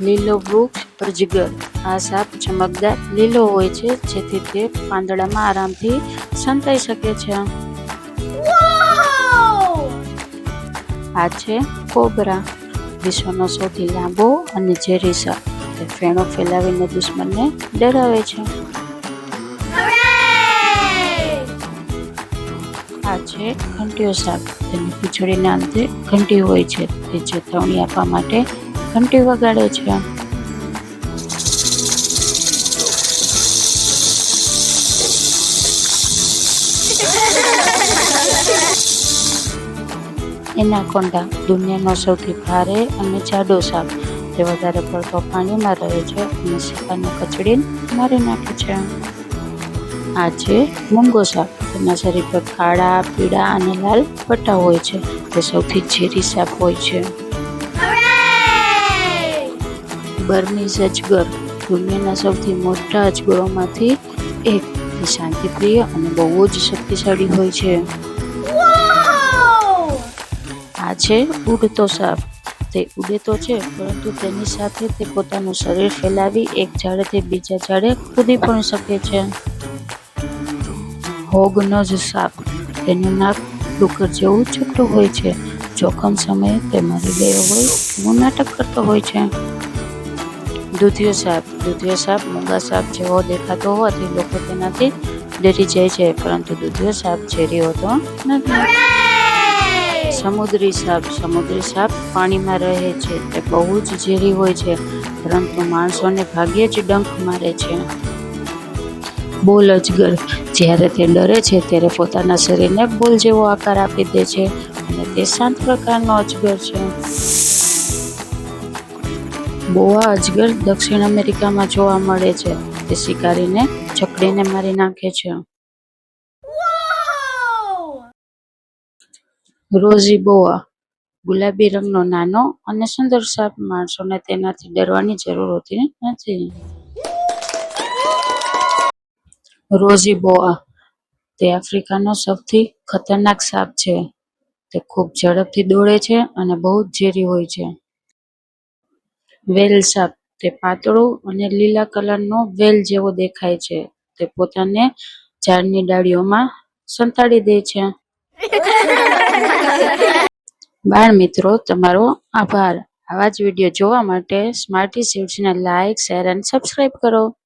લીલો વૃક્ષ અજગર આ સાપ ચમકદાર લીલો હોય છે જેથી તે પાંદડામાં આરામથી સંતાઈ શકે છે. આ છે કોબરા. વિશ્વનો સૌથી લાંબો અને ઝેરી સાપ તે ફેણો ફેલાવીને દુશ્મનને ડરાવે છે. આ છે ઘંટીઓ સાપ. તેની પૂંછડીના અંતે ઘંટી હોય છે. તે ચેતવણી આપવા માટે ઘંટી વગાડે છે. એનાકોન્ડા દુનિયાનો સૌથી ભારે અને જાડો સાપ. જે વધારે પડતો પાણીમાં રહે છે અને શિકારને કચડીને મારી નાખે છે. આ છે મૂંગો સાપ. તેના શરીર પર કાળા, પીળા અને લાલ પટ્ટા હોય છે. તે સૌથી ઝેરી સાપ હોય છે. બર્મીઝ અજગર દુનિયાના સૌથી મોટા અજગરોમાંથી એક. તે શાંતિપ્રિય અને બહુ જ શક્તિશાળી હોય છે. આ છે ઉડતો સાપ. તે ઉડે તો છે પરંતુ તેની સાથે તે પોતાનું શરીર ફેલાવી એક ઝાડેથી બીજા ઝાડે કૂદી પણ શકે છે. હોગનોઝ સાપ. તેનું નાક ડુક્કર જેવું છૂટું હોય છે. જોખમ સમયે તે મરી ગયો હોય એવું નાટક કરતો હોય છે. દૂધિયો સાપ દૂધિયો સાપ મૂંગા સાપ જેવો દેખાતો હોવાથી લોકો તેનાથી ડરી જાય છે પરંતુ દૂધિયો સાપ ઝેરી હોતો નથી. સમુદ્રી સાપ સમુદ્રી સાપ પાણીમાં રહે છે તે બહુ જ ઝેરી હોય છે પરંતુ માણસોને ભાગ્યે જ ડંખ મારે છે. બોલ અજગર જ્યારે તે ડરે છે ત્યારે પોતાના શરીરને બોલ જેવો આકાર આપી દે છે અને તે શાંત પ્રકારનો અજગર છે. બોઆ અજગર દક્ષિણ અમેરિકામાં જોવા મળે છે. તે શિકારીને જકડીને મારી નાખે છે. રોઝી બોવા ગુલાબી રંગનો નાનો અને સુંદર સાપ માણસોને તેનાથી ડરવાની જરૂર હોતી નથી. રોઝી બોઆ તે આફ્રિકાનો સૌથી ખતરનાક સાપ છે. તે ખૂબ ઝડપથી દોડે છે અને બહુ જ ઝેરી હોય છે. વેલ સાપ તે પાતળો અને લીલા કલર નો વેલ જેવો દેખાય છે. તે પોતાને ઝાડની ડાળીઓમાં સંતાડી દે છે. બાળ મિત્રો, તમારો આભાર. આવા જ વીડિયો જોવા માટે સ્માર્ટી સીડ્સને લાઇક શેર અને સબસ્ક્રાઇબ કરો.